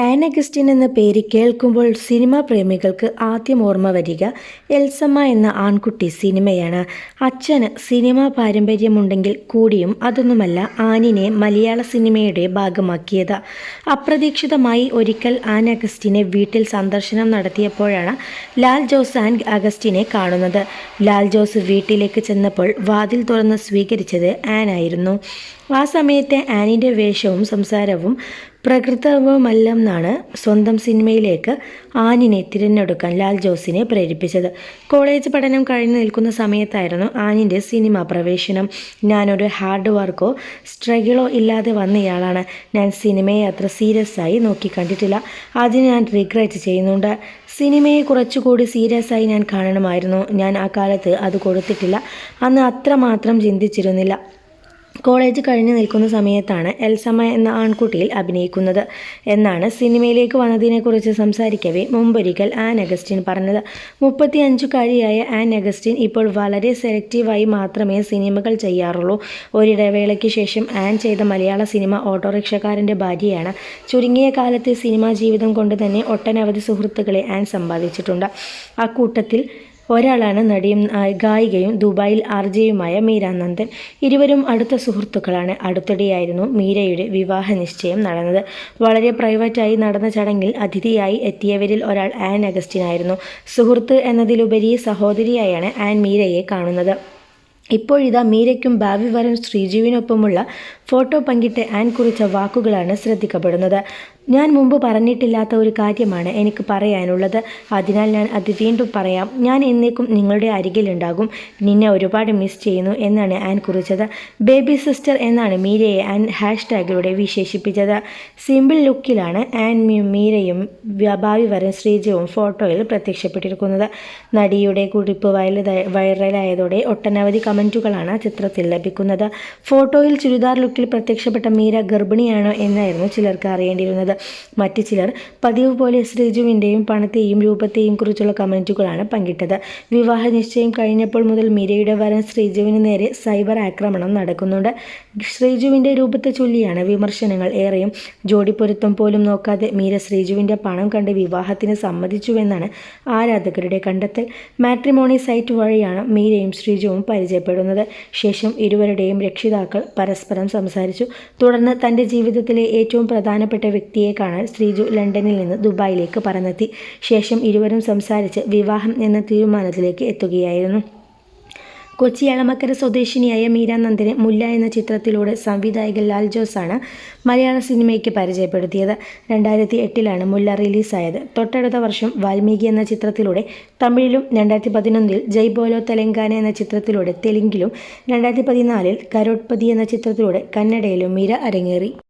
An Augustine എന്ന പേര് കേൾക്കുമ്പോൾ സിനിമാ പ്രേമികൾക്ക് ആദ്യം ഓർമ്മ വരിക എൽസമ്മ എന്ന ആൺകുട്ടി സിനിമയാണ്. അച്ഛന് സിനിമാ പാരമ്പര്യമുണ്ടെങ്കിൽ കൂടിയും അതൊന്നുമല്ല ആനിനെ മലയാള സിനിമയുടെ ഭാഗമാക്കിയത്. അപ്രതീക്ഷിതമായി ഒരിക്കൽ ആൻ അഗസ്റ്റിനെ വീട്ടിൽ സന്ദർശനം നടത്തിയപ്പോഴാണ് ലാൽ ജോസ് ആൻ അഗസ്റ്റിനെ കാണുന്നത്. ലാൽ ജോസ് വീട്ടിലേക്ക് ചെന്നപ്പോൾ വാതിൽ തുറന്ന് സ്വീകരിച്ചത് ആനായിരുന്നു ആ സമയത്തെ ആനിന്റെ വേഷവും സംസാരവും പ്രകൃതവുമല്ലെന്നാണ് സ്വന്തം സിനിമയിലേക്ക് ആനിനെ തിരഞ്ഞെടുക്കാൻ ലാൽ ജോസിനെ പ്രേരിപ്പിച്ചത്. കോളേജ് പഠനം കഴിഞ്ഞ് നിൽക്കുന്ന സമയത്തായിരുന്നു ആനിന്റെ സിനിമ പ്രവേശനം. ഞാനൊരു ഹാർഡ് വർക്കോ സ്ട്രഗിളോ ഇല്ലാതെ വന്നയാളാണ്. ഞാൻ സിനിമയെ അത്ര സീരിയസ് ആയി നോക്കി കണ്ടിട്ടില്ല. അതിന് ഞാൻ റിഗ്രറ്റ് ചെയ്യുന്നുണ്ട്. സിനിമയെ കുറച്ചുകൂടി സീരിയസ് ആയി ഞാൻ കാണണമായിരുന്നു. ഞാൻ ആ കാലത്ത് അത് കൊടുത്തിട്ടില്ല. അന്ന് അത്രമാത്രം ചിന്തിച്ചിരുന്നില്ല. കോളേജ് കഴിഞ്ഞു നിൽക്കുന്ന സമയത്താണ് എൽസമ എന്ന ആൺകുട്ടിയിൽ അഭിനയിക്കുന്നത്. എന്നാണ് സിനിമയിലേക്ക് വന്നതിനെക്കുറിച്ച് സംസാരിക്കവേ മുമ്പൊരിക്കൽ ആൻ അഗസ്റ്റിൻ പറഞ്ഞത്. മുപ്പത്തി അഞ്ചുകാരിയായ ആൻ അഗസ്റ്റിൻ ഇപ്പോൾ വളരെ സെലക്റ്റീവായി മാത്രമേ സിനിമകൾ ചെയ്യാറുള്ളൂ. ഒരിടവേളയ്ക്ക് ശേഷം ആൻ ചെയ്ത മലയാള സിനിമ ഓട്ടോറിക്ഷക്കാരന്റെ ഭാര്യയാണ്. ചുരുങ്ങിയ കാലത്തെ സിനിമാ ജീവിതം കൊണ്ട് തന്നെ ഒട്ടനവധി സുഹൃത്തുക്കളെ ആൻ സമ്പാദിച്ചിട്ടുണ്ട്. അക്കൂട്ടത്തിൽ ഒരാളാണ് നടിയും ഗായികയും ദുബായിൽ ആർജയുമായ മീര നന്ദൻ. ഇരുവരും അടുത്ത സുഹൃത്തുക്കളാണ്. അടുത്തിടെയായിരുന്നു മീരയുടെ വിവാഹ നിശ്ചയം നടന്നത്. വളരെ പ്രൈവറ്റായി നടന്ന ചടങ്ങിൽ അതിഥിയായി എത്തിയവരിൽ ഒരാൾ ആൻ അഗസ്റ്റിൻ ആയിരുന്നു സുഹൃത്ത് എന്നതിലുപരി സഹോദരിയായാണ് ആൻ മീരയെ കാണുന്നത്. ഇപ്പോഴിതാ മീരയ്ക്കും ഭാവി വരൻ ശ്രീജീവിനൊപ്പമുള്ള ഫോട്ടോ പങ്കിട്ട് ആൻ കുറിച്ച വാക്കുകളാണ് ശ്രദ്ധിക്കപ്പെടുന്നത്. ഞാൻ മുമ്പ് പറഞ്ഞിട്ടില്ലാത്ത ഒരു കാര്യമാണ് എനിക്ക് പറയാനുള്ളത്. അതിനാൽ ഞാൻ അത് വീണ്ടും പറയാം. ഞാൻ എന്നേക്കും നിങ്ങളുടെ അരികിലുണ്ടാകും. നിന്നെ ഒരുപാട് മിസ് ചെയ്യുന്നു എന്നാണ് ആൻ കുറിച്ചത്. ബേബി സിസ്റ്റർ എന്നാണ് മീരയെ ആൻ ഹാഷ്ടാഗിലൂടെ വിശേഷിപ്പിച്ചത്. സിമ്പിൾ ലുക്കിലാണ് ആൻ മീരയും ഭാവി വരൻ ശ്രീജവും ഫോട്ടോയിൽ പ്രത്യക്ഷപ്പെട്ടിരിക്കുന്നത്. നടിയുടെ കുറിപ്പ് വൈറലായതോടെ ഒട്ടനവധി കമന്റുകളാണ് ചിത്രത്തിൽ ലഭിക്കുന്നത്. ഫോട്ടോയിൽ ചുരിദാർ ലുക്കിൽ പ്രത്യക്ഷപ്പെട്ട മീര ഗർഭിണിയാണോ എന്നായിരുന്നു ചിലർക്ക് അറിയേണ്ടിയിരുന്നത്. മറ്റു ചിലർ പതിവ് പോലെ ശ്രീജുവിന്റെയും പണത്തെയും രൂപത്തെയും കുറിച്ചുള്ള കമന്റുകളാണ് പങ്കിട്ടത്. വിവാഹ നിശ്ചയം കഴിഞ്ഞപ്പോൾ മുതൽ മീരയുടെ വരൻ ശ്രീജുവിന് നേരെ സൈബർ ആക്രമണം നടക്കുന്നുണ്ട്. ശ്രീജുവിന്റെ രൂപത്തെ ചൊല്ലിയാണ് വിമർശനങ്ങൾ ഏറെയും. ജോഡിപ്പൊരുത്തം പോലും നോക്കാതെ മീര ശ്രീജുവിന്റെ പണം കണ്ട് വിവാഹത്തിന് സമ്മതിച്ചുവെന്നാണ് ആരാധകരുടെ കണ്ടെത്തൽ. മാട്രിമോണി സൈറ്റ് വഴിയാണ് മീരയും ശ്രീജുവും പരിചയപ്പെടുന്നത്. ശേഷം ഇരുവരുടെയും രക്ഷിതാക്കൾ പരസ്പരം സംസാരിച്ചു. തുടർന്ന് തന്റെ ജീവിതത്തിലെ ഏറ്റവും പ്രധാനപ്പെട്ട വ്യക്തിയെ കുട്ടിയെ കാണാൻ ശ്രീജു ലണ്ടനിൽ നിന്ന് ദുബായിലേക്ക് പറന്നെത്തി. ശേഷം ഇരുവരും സംസാരിച്ച് വിവാഹം എന്ന തീരുമാനത്തിലേക്ക് എത്തുകയായിരുന്നു. കൊച്ചി എളമക്കര സ്വദേശിനിയായ മീര നന്ദിനെ മുല്ല എന്ന ചിത്രത്തിലൂടെ സംവിധായകൻ ലാൽ ജോസാണ് മലയാള സിനിമയ്ക്ക് പരിചയപ്പെടുത്തിയത്. രണ്ടായിരത്തി എട്ടിലാണ് മുല്ല റിലീസായത്. തൊട്ടടുത്ത വർഷം വാൽമീകി എന്ന ചിത്രത്തിലൂടെ തമിഴിലും രണ്ടായിരത്തി പതിനൊന്നിൽ ജയ് ബോലോ തെലങ്കാന എന്ന ചിത്രത്തിലൂടെ തെലുങ്കിലും രണ്ടായിരത്തി പതിനാലിൽ കരോട്ട്പതി എന്ന ചിത്രത്തിലൂടെ കന്നഡയിലും മീര അരങ്ങേറി.